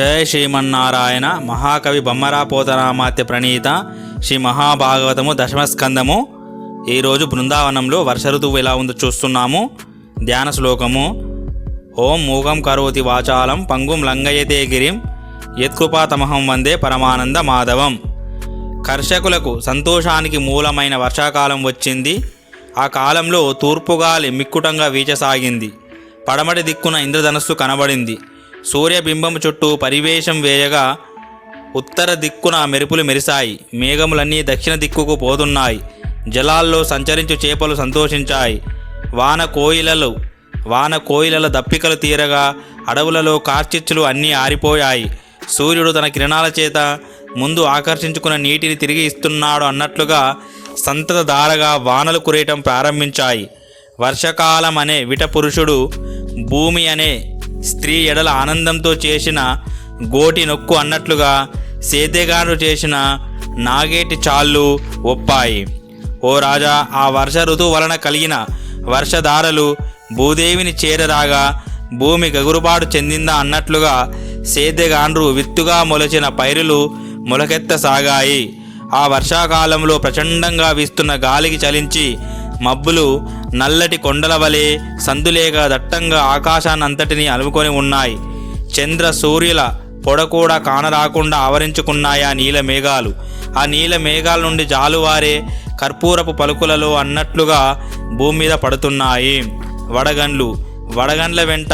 జయ శ్రీమన్నారాయణ మహాకవి బొమ్మరా పోతరామాత్య ప్రణీత శ్రీ మహాభాగవతము దశమస్కందము. ఈరోజు బృందావనంలో వర్ష ఋతువు ఎలా ఉందో చూస్తున్నాము. ధ్యాన శ్లోకము. ఓం మూగం కరోతి వాచాలం పంగుం లంగయతే గిరిం యత్కృపాతమహం వందే పరమానంద మాధవం. కర్షకులకు సంతోషానికి మూలమైన వర్షాకాలం వచ్చింది. ఆ కాలంలో తూర్పుగాలి మిక్కుటంగా వీచసాగింది. పడమటి దిక్కున ఇంద్రధనస్సు కనబడింది. సూర్యబింబం చుట్టూ పరివేషం వేయగా ఉత్తర దిక్కున మెరుపులు మెరిశాయి. మేఘములన్నీ దక్షిణ దిక్కుకు పోతున్నాయి. జలాల్లో సంచరించు చేపలు సంతోషించాయి. వాన కోయిలలు వాన కోయిలల దప్పికలు తీరగా అడవులలో కార్చిచ్చులు అన్నీ ఆరిపోయాయి. సూర్యుడు తన కిరణాల చేత ముందు ఆకర్షించుకున్న నీటిని తిరిగి ఇస్తున్నాడు అన్నట్లుగా సంతత ధారగా వానలు కురేయటం ప్రారంభించాయి. వర్షకాలం అనే విట పురుషుడు భూమి అనే స్త్రీ ఎడల ఆనందంతో చేసిన గోటి నొక్కు అన్నట్లుగా సేతేగారు చేసిన నాగేటి చాళ్ళు ఒప్పాయి. ఓ రాజా ఆ వర్ష ఋతువు వలన కలిగిన వర్షధారలు భూదేవిని చేరరాగా భూమి గగురుబాటు చెందిందా అన్నట్లుగా సేదెగాండ్రు విత్తుగా మొలచిన పైరులు మొలకెత్తసాగాయి. ఆ వర్షాకాలంలో ప్రచండంగా వీస్తున్న గాలికి చలించి మబ్బులు నల్లటి కొండల వలె సందులేగా దట్టంగా ఆకాశాన్నంతటినీ అలుముకొని ఉన్నాయి. చంద్ర సూర్యుల పొడ కూడా కానరాకుండా ఆవరించుకున్నాయి ఆ నీల మేఘాలు. ఆ నీల మేఘాల నుండి జాలువారే కర్పూరపు పలుకులలో అన్నట్లుగా భూమి మీద పడుతున్నాయి. వడగండ్లు వడగండ్ల వెంట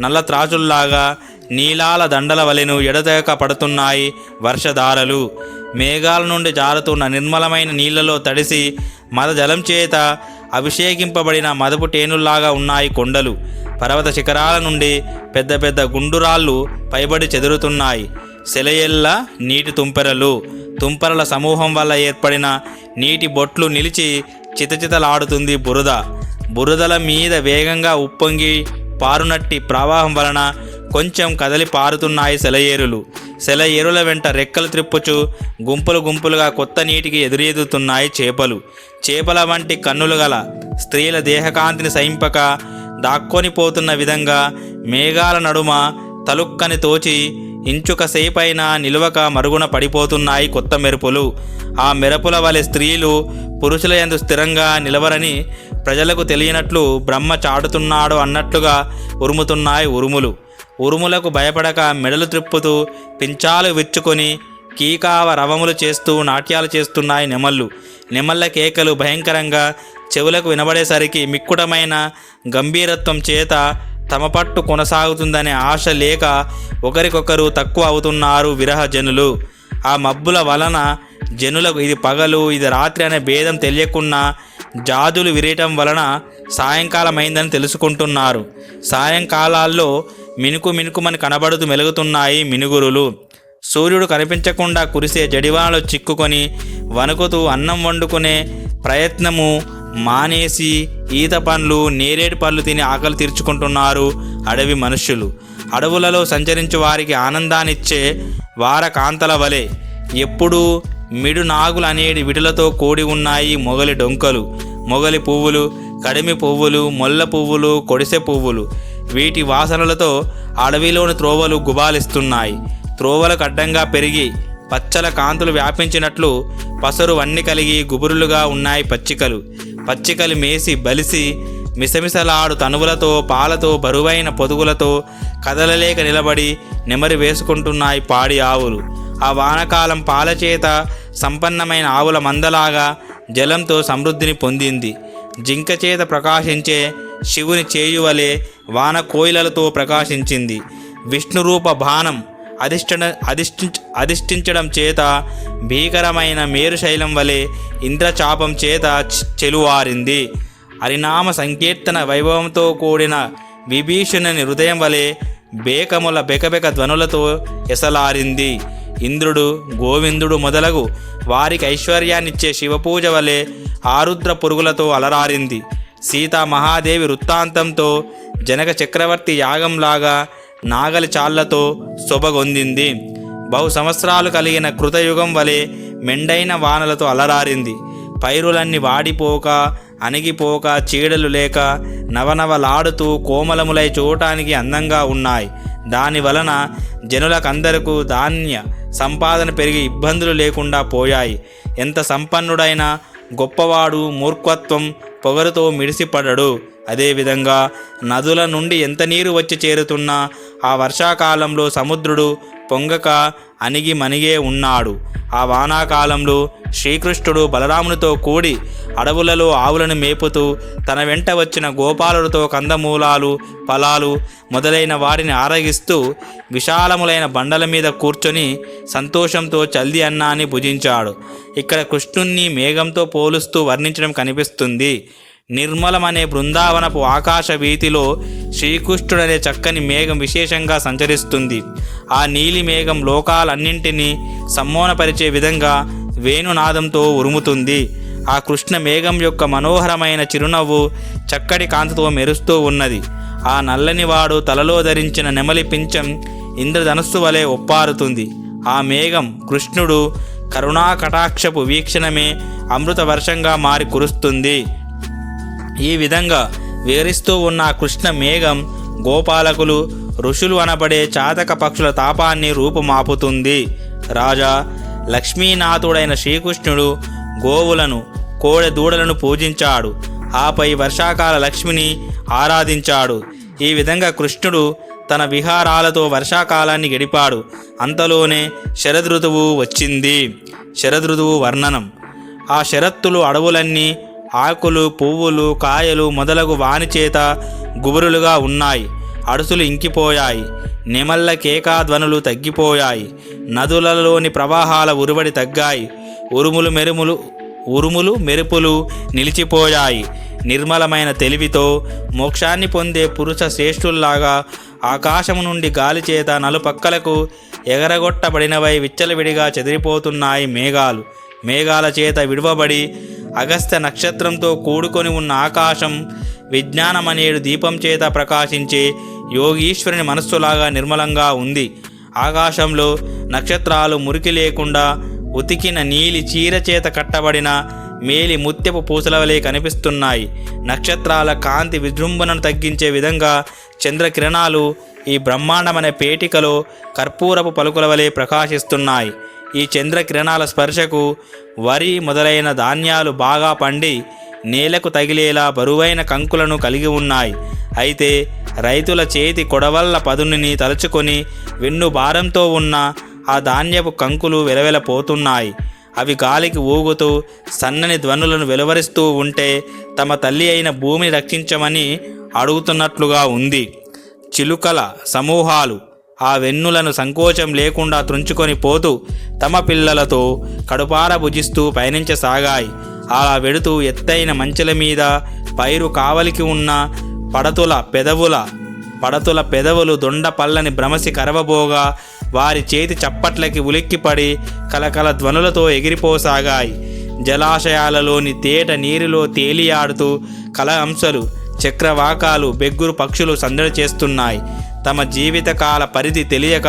నల్ల త్రాచుల్లాగా నీలాల దండల వలెను ఎడతెగక పడుతున్నాయి వర్షధారలు. మేఘాల నుండి జారుతున్న నిర్మలమైన నీళ్ళలో తడిసి మద జలం చేత అభిషేకింపబడిన మదపు టేనుల్లాగా ఉన్నాయి కొండలు. పర్వత శిఖరాల నుండి పెద్ద పెద్ద గుండురాళ్ళు పైబడి చెదురుతున్నాయి. సెలయెల్ల నీటి తుంపెరలు తుంపరల సమూహం వల్ల ఏర్పడిన నీటి బొట్లు నిలిచి చితచితలాడుతుంది బురద. బురదల మీద వేగంగా ఉప్పొంగి పారునట్టి ప్రవాహం వలన కొంచెం కదలి పారుతున్నాయి సెలయేరులు. సెలయేరుల వెంట రెక్కలు త్రిప్పుచు గుంపులు గుంపులుగా కొత్త నీటికి ఎదురెదుతున్నాయి చేపలు. చేపల వంటి కన్నులు గల స్త్రీల దేహకాంతిని సహింపక దాక్కొని పోతున్న విధంగా మేఘాల నడుమ తలుక్కని తోచి ఇంచుక సేపైన నిలువక మరుగున పడిపోతున్నాయి కొత్త మెరుపులు. ఆ మెరుపుల వలె స్త్రీలు పురుషుల యందు స్థిరంగా నిలవరని ప్రజలకు తెలియనట్లు బ్రహ్మ చాటుతున్నాడు అన్నట్లుగా ఉరుముతున్నాయి ఉరుములు. ఉరుములకు భయపడక మెడలు త్రిప్పుతూ పించాలు విచ్చుకొని కీకావ రవములు చేస్తూ నాట్యాలు చేస్తున్నాయి నెమళ్ళు. నెమళ్ళ కేకలు భయంకరంగా చెవులకు వినబడేసరికి మిక్కుటమైన గంభీరత్వం చేత తమ పట్టు కొనసాగుతుందనే ఆశ లేక ఒకరికొకరు తక్కువ అవుతున్నారు విరహ జనులు. ఆ మబ్బుల వలన జనులకు ఇది పగలు ఇది రాత్రి అనే భేదం తెలియకుండా జాజులు విరేయటం వలన సాయంకాలం అయిందని తెలుసుకుంటున్నారు. సాయంకాలాల్లో మినుకు మినుకుమని కనబడుతూ మెలుగుతున్నాయి మినుగురులు. సూర్యుడు కనిపించకుండా కురిసే జడివానలో చిక్కుకొని వణుకుతూ అన్నం వండుకునే ప్రయత్నము మానేసి ఈత పండ్లు నేరేడు పళ్ళు తిని ఆకలి తీర్చుకుంటున్నారు అడవి మనుష్యులు. అడవులలో సంచరించు వారికి ఆనందాన్నిచ్చే వారకాంతల వలె ఎప్పుడూ మిడు నాగులు అనేటి విటులతో కూడి ఉన్నాయి మొగలి డొంకలు. మొగలి పువ్వులు కడిమి పువ్వులు మొల్ల పువ్వులు కొడిసె పువ్వులు. వీటి వాసనలతో అడవిలోని త్రోవలు గుబాలిస్తున్నాయి. త్రోవలకు అడ్డంగా పెరిగి పచ్చల కాంతులు వ్యాపించినట్లు పసరు వన్ని కలిగి గుబురులుగా ఉన్నాయి పచ్చికలు. పచ్చికలు మేసి బలిసి మిసమిసలాడు తనువులతో పాలతో బరువైన పొదుగులతో కదలలేక నిలబడి నెమరి వేసుకుంటున్నాయి పాడి ఆవులు. ఆ వానకాలం పాలచేత సంపన్నమైన ఆవుల మందలాగా జలంతో సమృద్ధిని పొందింది. జింక చేత ప్రకాశించే శివుని చేయువలే వాన కోయిలలతో ప్రకాశించింది. విష్ణురూప బాణం అధిష్ఠ అధిష్ఠి అధిష్ఠించడం చేత భీకరమైన మేరుశైలం వలె ఇంద్రచాపం చేత చెలువారింది. హరినామ సంకీర్తన వైభవంతో కూడిన విభీషణుని హృదయం వలె బేకముల బెకబెక ధ్వనులతో ఎసలారింది. ఇంద్రుడు గోవిందుడు మొదలగు వారికి ఐశ్వర్యాన్నిచ్చే శివపూజ వలె ఆరుద్ర పురుగులతో అలరారింది. సీతామహాదేవి వృత్తాంతంతో జనక చక్రవర్తి యాగంలాగా నాగలి చాళ్ళతో శుభగొందింది బహు సంవత్సరాలు కలిగిన కృతయుగం వలె మెండైన వానలతో అలరారింది. పైరులన్నీ వాడిపోక అణిగిపోక చీడలు లేక నవనవలాడుతూ కోమలములై చూడటానికి అందంగా ఉన్నాయి. దాని వలన జనులకందరకు ధాన్య సంపాదన పెరిగి ఇబ్బందులు లేకుండా పోయాయి. ఎంత సంపన్నుడైనా గొప్పవాడు మూర్ఖత్వం పొగరుతో మిడిసిపడడు. అదేవిధంగా నదుల నుండి ఎంత నీరు వచ్చి చేరుతున్నా ఆ వర్షాకాలంలో సముద్రుడు పొంగక అణిగి మణిగే ఉన్నాడు. ఆ వానాకాలంలో శ్రీకృష్ణుడు బలరామునితో కూడి అడవులలో ఆవులను మేపుతూ తన వెంట వచ్చిన గోపాలులతో కందమూలాలు ఫలాలు మొదలైన వాటిని ఆరగిస్తూ విశాలములైన బండల మీద కూర్చొని సంతోషంతో చల్ది అన్నాన్ని భుజించాడు. ఇక్కడ కృష్ణుణ్ణి మేఘంతో పోలుస్తూ వర్ణించడం కనిపిస్తుంది. నిర్మలమనే బృందావనపు ఆకాశ వీతిలో శ్రీకృష్ణుడనే చక్కని మేఘం విశేషంగా సంచరిస్తుంది. ఆ నీలి మేఘం లోకాలన్నింటినీ సమ్మోనపరిచే విధంగా వేణునాదంతో ఉరుముతుంది. ఆ కృష్ణ మేఘం యొక్క మనోహరమైన చిరునవ్వు చక్కటి కాంతితో మెరుస్తూ ఉన్నది. ఆ నల్లని వాడు తలలో ధరించిన నెమలి పించం ఇంద్రధనస్సు వలె ఒప్పారుతుంది. ఆ మేఘం కృష్ణుడు కరుణా కటాక్షపు వీక్షణమే అమృత వర్షంగా మారి కురుస్తుంది. ఈ విధంగా వివరిస్తూ ఉన్న కృష్ణ మేఘం గోపాలకులు ఋషులు అనబడే చాతక పక్షుల తాపాన్ని రూపుమాపుతుంది. రాజా లక్ష్మీనాథుడైన శ్రీకృష్ణుడు గోవులను కోడె దూడలను పూజించాడు. ఆపై వర్షాకాల లక్ష్మిని ఆరాధించాడు. ఈ విధంగా కృష్ణుడు తన విహారాలతో వర్షాకాలాన్ని గడిపాడు. అంతలోనే శరదృతువు వచ్చింది. శరదృతువు వర్ణనం. ఆ శరత్తులు అడవులన్నీ ఆకులు పువ్వులు కాయలు మొదలగు వాని చేత గుబురులుగా ఉన్నాయి. అడుసులు ఇంకిపోయాయి. నెమళ్ళ కేకాధ్వనులు తగ్గిపోయాయి. నదులలోని ప్రవాహాల ఉరువడి తగ్గాయి. ఉరుములు మెరుములు ఉరుములు మెరుపులు నిలిచిపోయాయి. నిర్మలమైన తెలివితో మోక్షాన్ని పొందే పురుష శ్రేష్ఠుల్లాగా ఆకాశము నుండి గాలి చేత నలుపక్కలకు ఎగరగొట్టబడినవై విచ్చలవిడిగా చెదిరిపోతున్నాయి మేఘాలు. మేఘాల చేత విడువబడి అగస్త్య నక్షత్రంతో కూడుకొని ఉన్న ఆకాశం విజ్ఞానమనేడు దీపం చేత ప్రకాశించే యోగీశ్వరుని మనస్సులాగా నిర్మలంగా ఉంది. ఆకాశంలో నక్షత్రాలు మురికి లేకుండా ఉతికిన నీలి చీర చేత కట్టబడిన మేలి ముత్యపు పూసల వలె కనిపిస్తున్నాయి. నక్షత్రాల కాంతి విజృంభణను తగ్గించే విధంగా చంద్రకిరణాలు ఈ బ్రహ్మాండమనే పేటికలో కర్పూరపు పలుకుల వలె ప్రకాశిస్తున్నాయి. ఈ చంద్రకిరణాల స్పర్శకు వరి మొదలైన ధాన్యాలు బాగా పండి నేలకు తగిలేలా బరువైన కంకులను కలిగి ఉన్నాయి. అయితే రైతుల చేతి కొడవల్ల పదునిని తలుచుకొని వెన్ను భారంతో ఉన్న ఆ ధాన్యపు కంకులు వెలవెలపోతున్నాయి అవి గాలికి ఊగుతూ సన్నని ధ్వనులను వెలువరిస్తూ ఉంటే తమ తల్లి అయిన భూమిని రక్షించమని అడుగుతున్నట్లుగా ఉంది. చిలుకల సమూహాలు ఆ వెన్నులను సంకోచం లేకుండా త్రుంచుకొని పోతూ తమ పిల్లలతో కడుపార భుజిస్తూ పయనించసాగాయి. అలా వెడుతూ ఎత్తైన మంచెల మీద పైరు కావలికి ఉన్న పడతుల పెదవుల పడతుల పెదవులు దొండ పల్లని భ్రమసి కరవబోగా వారి చేతి చప్పట్లకి ఉలిక్కిపడి కలకల ధ్వనులతో ఎగిరిపోసాగాయి. జలాశయాలలోని తేట నీరులో తేలియాడుతూ కల అంశలు చక్రవాకాలు బెగ్గురు పక్షులు సందడి చేస్తున్నాయి. తమ జీవితకాల పరిధి తెలియక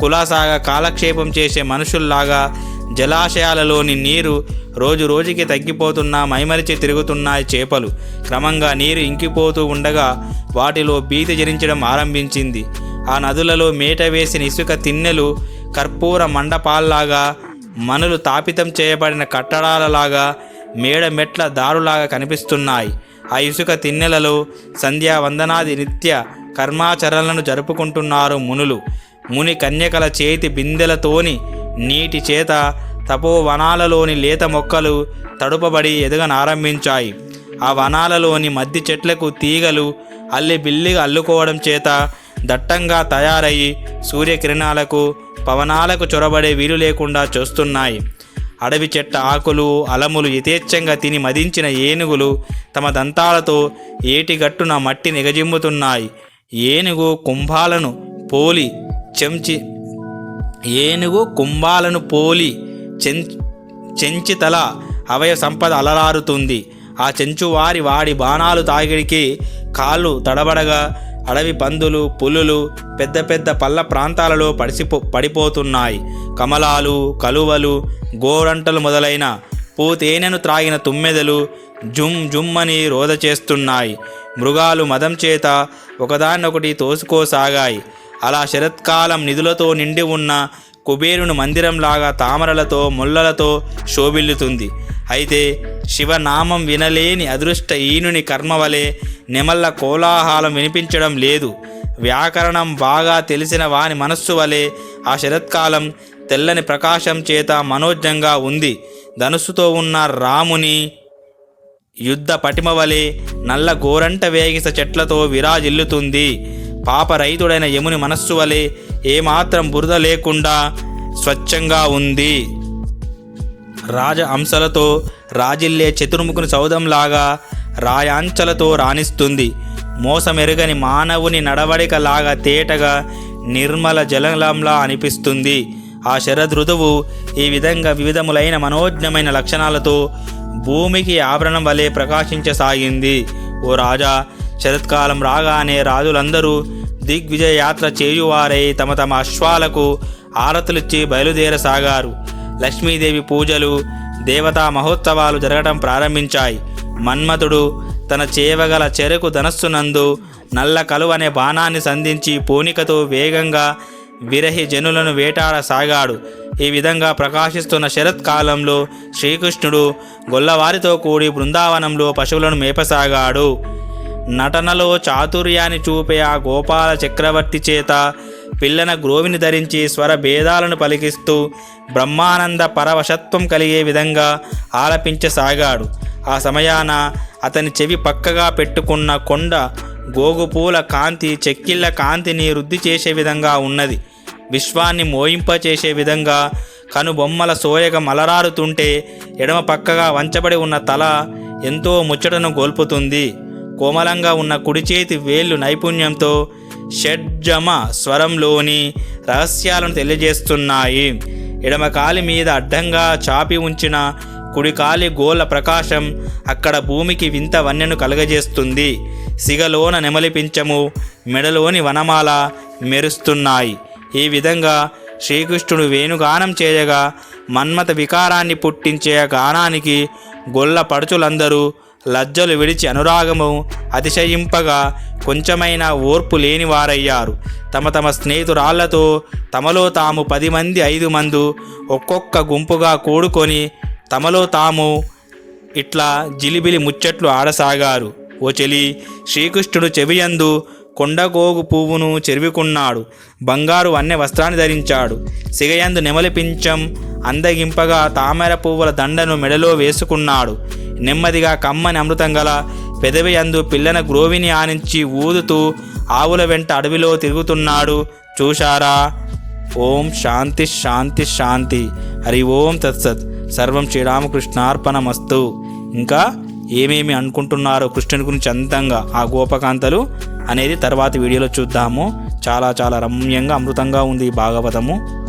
కులాసాగా కాలక్షేపం చేసే మనుషుల్లాగా జలాశయాలలోని నీరు రోజు రోజుకి తగ్గిపోతున్నా మైమరిచి తిరుగుతున్నాయి చేపలు. క్రమంగా నీరు ఇంకిపోతూ ఉండగా వాటిలో భీతి జరించడం ఆరంభించింది. ఆ నదులలో మేట వేసిన ఇసుక తిన్నెలు కర్పూర మండపాల్లాగా మనులు తాపితం చేయబడిన కట్టడాలలాగా మేడ మెట్ల దారులాగా కనిపిస్తున్నాయి. ఆ ఇసుక తిన్నెలలో సంధ్యావందనాది నిత్య కర్మాచరణలను జరుపుకుంటున్నారు మునులు. ముని కన్యకల చేతి బిందెలతోని నీటి చేత తపోవనాలలోని లేత మొక్కలు తడుపబడి ఎదగనారంభించాయి. ఆ వనాలలోని మద్ది చెట్లకు తీగలు అల్లి బిల్లిగా అల్లుకోవడం చేత దట్టంగా తయారయ్యి సూర్యకిరణాలకు పవనాలకు చొరబడే వీలు లేకుండా చూస్తున్నాయి. అడవి చెట్ట ఆకులు అలములు యథేచ్ఛంగా తిని మదించిన ఏనుగులు తమ దంతాలతో ఏటిగట్టున మట్టి నిగజిమ్ముతున్నాయి. ఏనుగు కుంభాలను పోలి చెంచి ఏనుగు కుంభాలను పోలి చెం చెంచితల అవయ సంపద అలరారుతుంది. ఆ చెంచువారి వాడి బాణాలు తాగిడికి కాళ్ళు తడబడగా అడవి పందులు పులులు పెద్ద పెద్ద పల్ల ప్రాంతాలలో పడిసిపో పడిపోతున్నాయి. కమలాలు కలువలు గోరంటలు మొదలైన పూతేనెను త్రాగిన తుమ్మెదలు జుమ్ జుమ్మని రోద చేస్తున్నాయి. మృగాలు మదం చేత ఒకదాన్నొకటి తోసుకోసాగాయి. అలా శరత్కాలం నిధులతో నిండి ఉన్న కుబేరుని మందిరంలాగా తామరలతో ముళ్ళలతో శోభిల్లుతుంది. అయితే శివనామం వినలేని అదృష్ట ఈనుని కర్మవలే నిమల్ల కోలాహలం వినిపించడం లేదు. వ్యాకరణం బాగా తెలిసిన వాని మనస్సు వలె ఆ శరత్కాలం తెల్లని ప్రకాశం చేత మనోజ్ఞంగా ఉంది. ధనుస్సుతో ఉన్న రాముని యుద్ధ పటిమ వలె నల్ల గోరంట వేగిస చెట్లతో విరాజిల్లుతుంది. పాపరహితుడైన యముని మనస్సు వలె ఏమాత్రం బురద లేకుండా స్వచ్ఛంగా ఉంది. రాజ అంశలతో రాజిల్లే చతుర్ముఖుని సౌధంలాగా రాయాంచలతో రాణిస్తుంది. మోసమెరుగని మానవుని నడవడికలాగా తేటగా నిర్మల జలంలా అనిపిస్తుంది. ఆ శరదృతువు ఈ విధంగా వివిధములైన మనోజ్ఞమైన లక్షణాలతో భూమికి ఆభరణం వలె ప్రకాశించసాగింది. ఓ రాజా శరత్కాలం రాగానే రాజులందరూ దిగ్విజయ యాత్ర చేయువారై తమ తమ అశ్వాలకు ఆరతులిచ్చి బయలుదేరసాగారు లక్ష్మీదేవి పూజలు దేవతా మహోత్సవాలు జరగటం ప్రారంభించాయి. మన్మథుడు తన చేవగల చెరకు ధనస్సునందు నల్ల కలువ అనే బాణాన్ని సంధించి పూనికతో వేగంగా విరహి జనులను వేటాడసాగాడు ఈ విధంగా ప్రకాశిస్తున్న శరత్కాలంలో శ్రీకృష్ణుడు గొల్లవారితో కూడి బృందావనంలో పశువులను మేపసాగాడు. నటనలో చాతుర్యాన్ని చూపే ఆ గోపాల చక్రవర్తి చేత పిల్లన గ్రోవిని ధరించి స్వర భేదాలను పలికిస్తూ బ్రహ్మానంద పరవశత్వం కలిగే విధంగా ఆలపించసాగాడు. ఆ సమయాన అతని చెవి పక్కగా పెట్టుకున్న కొండ గోగుపూల కాంతి చెక్కిళ్ళ కాంతిని వృద్ధి చేసే విధంగా ఉన్నది. విశ్వాన్ని మోయింపచేసే విధంగా కనుబొమ్మల సోయగ మలరారుతుంటే ఎడమ పక్కగా వంచబడి ఉన్న తల ఎంతో ముచ్చటను గోల్పుతుంది. కోమలంగా ఉన్న కుడి చేతి వేళ్ళు నైపుణ్యంతో షడ్జమ స్వరంలోని రహస్యాలను తెలియజేస్తున్నాయి. ఎడమ కాలి మీద అడ్డంగా చాపి ఉంచిన కుడికాలి గోళ్ళ ప్రకాశం అక్కడ భూమికి వింత వన్యను కలగజేస్తుంది. సిగలోన నెమలిపించము మెడలోని వనమాల మెరుస్తున్నాయి. ఈ విధంగా శ్రీకృష్ణుడు వేణుగానం చేయగా మన్మత వికారాన్ని పుట్టించే గానానికి గొల్ల పడుచులందరూ లజ్జలు విడిచి అనురాగము అతిశయింపగా కొంచెమైనా ఓర్పు లేని వారయ్యారు. తమ తమ స్నేహితురాళ్ళతో తమలో తాము పది మంది ఐదు మందు ఒక్కొక్క గుంపుగా కూడుకొని తమలో తాము ఇట్లా జిలిబిలి ముచ్చట్లు ఆడసాగారు. ఓ చెలి శ్రీకృష్ణుడు చెవియందు కొండగోగు పువ్వును చెరువుకున్నాడు. బంగారు అన్నె వస్త్రాన్ని ధరించాడు. సిగయందు నెమలి పించం అందగింపగా తామర పువ్వుల దండను మెడలో వేసుకున్నాడు. నెమ్మదిగా కమ్మని అమృతం గల పెదవి అందు పిల్లన గ్రోవిని ఆనించి ఊదుతూ ఆవుల వెంట అడవిలో తిరుగుతున్నాడు. చూశారా? ఓం శాంతి శాంతి శాంతి. హరి ఓం తత్సత్. సర్వం శ్రీరామకృష్ణార్పణమస్తు. ఇంకా ఏమేమి అనుకుంటున్నారో కృష్ణుని గురించి అంతంగా ఆ గోపకాంతలు అనేది తర్వాత వీడియోలో చూద్దాము. చాలా చాలా రమ్యంగా అమృతంగా ఉంది ఈ భాగవతము.